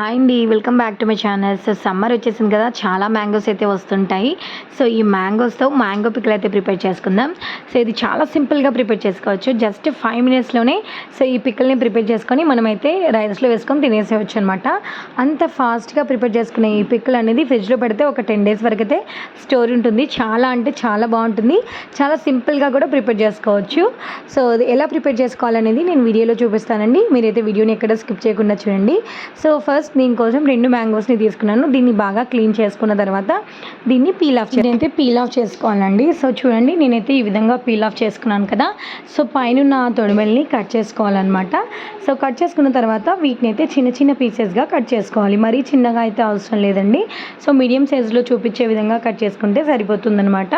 Hi అండి welcome back to my channel so summer వచ్చేసింది కదా చాలా మ్యాంగోస్ అయితే వస్తుంటాయి. సో ఈ మ్యాంగోస్తో మ్యాంగో పిక్కలు అయితే ప్రిపేర్ చేసుకుందాం. సో ఇది చాలా సింపుల్గా ప్రిపేర్ చేసుకోవచ్చు. జస్ట్ ఫైవ్ మినిట్స్లోనే సో ఈ పిక్కల్ని ప్రిపేర్ చేసుకొని మనమైతే రైస్లో వేసుకొని తినేసేయచ్చు అనమాట అంత ఫాస్ట్గా ప్రిపేర్ చేసుకునే ఈ పిక్కలు అనేది ఫ్రిడ్జ్లో పెడితే ఒక టెన్ డేస్ వరకు అయితే స్టోర్ ఉంటుంది. చాలా అంటే చాలా బాగుంటుంది. చాలా సింపుల్గా కూడా ప్రిపేర్ చేసుకోవచ్చు. సో అది ఎలా ప్రిపేర్ చేసుకోవాలనేది నేను వీడియోలో చూపిస్తానండి. మీరైతే వీడియోని ఎక్కడ స్కిప్ చేయకుండా చూడండి. సో ఫస్ట్ దీనికోసం రెండు మ్యాంగోస్ని తీసుకున్నాను. దీన్ని బాగా క్లీన్ చేసుకున్న తర్వాత దీన్ని పీల్ ఆఫ్ నేనైతే పీల్ ఆఫ్ చేసుకోవాలండి. సో చూడండి నేనైతే ఈ విధంగా పీల్ ఆఫ్ చేసుకున్నాను కదా. సో పైన తొడిమెల్ని కట్ చేసుకోవాలన్నమాట. సో కట్ చేసుకున్న తర్వాత వీటిని అయితే చిన్న చిన్న పీసెస్గా కట్ చేసుకోవాలి. మరీ చిన్నగా అయితే అవసరం లేదండి. సో మీడియం సైజులో చూపించే విధంగా కట్ చేసుకుంటే సరిపోతుందనమాట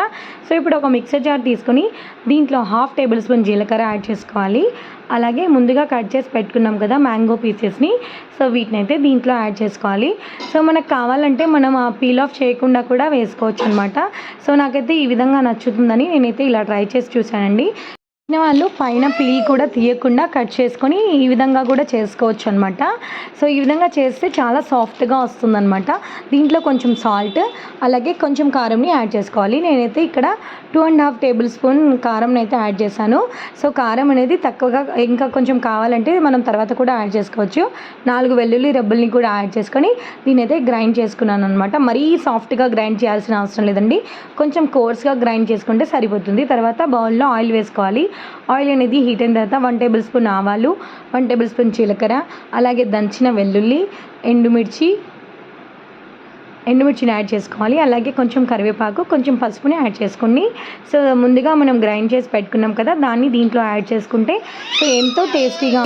సో ఇప్పుడు ఒక మిక్సర్ జార్ తీసుకొని దీంట్లో హాఫ్ టేబుల్ స్పూన్ జీలకర్ర యాడ్ చేసుకోవాలి. అలాగే ముందుగా కట్ చేసి పెట్టుకున్నాం కదా మ్యాంగో పీసెస్ని సో వీటిని అయితే దీంట్లో యాడ్ చేసుకోవాలి. సో మనకు కావాలంటే మనం ఆ పీల్ ఆఫ్ చేయకుండా కూడా వేసుకోవచ్చు అనమాట సో నాకైతే ఈ విధంగా నచ్చుతుందని నేనైతే ఇలా ట్రై చేసి చూశానండి. వాళ్ళు పైన పీల్ కూడా తీయకుండా కట్ చేసుకొని ఈ విధంగా కూడా చేసుకోవచ్చు అనమాట సో ఈ విధంగా చేస్తే చాలా సాఫ్ట్గా వస్తుందన్నమాట. దీంట్లో కొంచెం సాల్ట్ అలాగే కొంచెం కారంని యాడ్ చేసుకోవాలి. నేనైతే ఇక్కడ two and half tablespoon కారం అయితే యాడ్ చేశాను. సో కారం అనేది తక్కువగా ఇంకా కొంచెం కావాలంటే మనం తర్వాత కూడా యాడ్ చేసుకోవచ్చు. నాలుగు వెల్లుల్లి రబ్బుల్ని కూడా యాడ్ చేసుకొని దీని అయితే గ్రైండ్ చేసుకున్నాను అనమాట మరీ సాఫ్ట్గా గ్రైండ్ చేయాల్సిన అవసరం లేదండి. కొంచెం కోర్స్గా గ్రైండ్ చేసుకుంటే సరిపోతుంది. తర్వాత బౌల్లో ఆయిల్ వేసుకోవాలి. ఆయిల్ అనేది హీట్ అయిన తర్వాత వన్ టేబుల్ స్పూన్ ఆవాలు వన్ టేబుల్ స్పూన్ జీలకర్ర అలాగే దంచిన వెల్లుల్లి ఎండుమిర్చి ఎండుమిర్చిని యాడ్ చేసుకోవాలి. అలాగే కొంచెం కరివేపాకు కొంచెం పసుపుని యాడ్ చేసుకుని సో ముందుగా మనం గ్రైండ్ చేసి పెట్టుకున్నాం కదా దాన్ని దీంట్లో యాడ్ చేసుకుంటే సో ఎంతో టేస్టీగా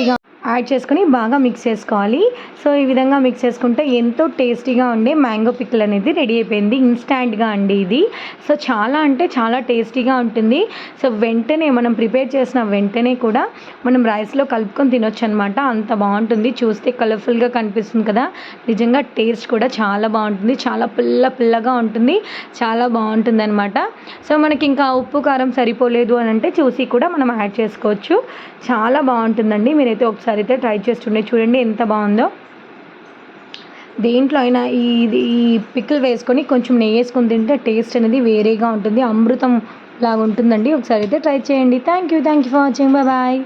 యాడ్ చేసుకొని బాగా మిక్స్ చేసుకోవాలి. సో ఈ విధంగా మిక్స్ చేసుకుంటే ఎంతో టేస్టీగా ఉండే మ్యాంగో పిక్కిల్ అనేది రెడీ అయిపోయింది. ఇన్స్టాంట్గా అండి ఇది. సో చాలా అంటే చాలా టేస్టీగా ఉంటుంది. సో వెంటనే మనం ప్రిపేర్ చేసిన వెంటనే కూడా మనం రైస్లో కలుపుకొని తినొచ్చు అనమాట అంత బాగుంటుంది. చూస్తే కలర్ఫుల్గా కనిపిస్తుంది కదా. నిజంగా టేస్ట్ కూడా చాలా బాగుంటుంది. చాలా పుల్ల పుల్లగా ఉంటుంది. చాలా బాగుంటుంది అనమాట సో మనకి ఇంకా ఉప్పు కారం సరిపోలేదు అని అంటే చూసి కూడా మనం యాడ్ చేసుకోవచ్చు. చాలా బాగుంటుందండి. మీరైతే ఒకసారి అయితే ట్రై చేస్తుండే. చూడండి ఎంత బాగుందో. దేంట్లో అయినా ఈ ఈ పిక్కలు వేసుకొని కొంచెం నెయ్యి వేసుకొని తింటే టేస్ట్ అనేది వేరేగా ఉంటుంది. అమృతం లాగా ఉంటుందండి. ఒకసారి అయితే ట్రై చేయండి. Thank you thank you for watching bye bye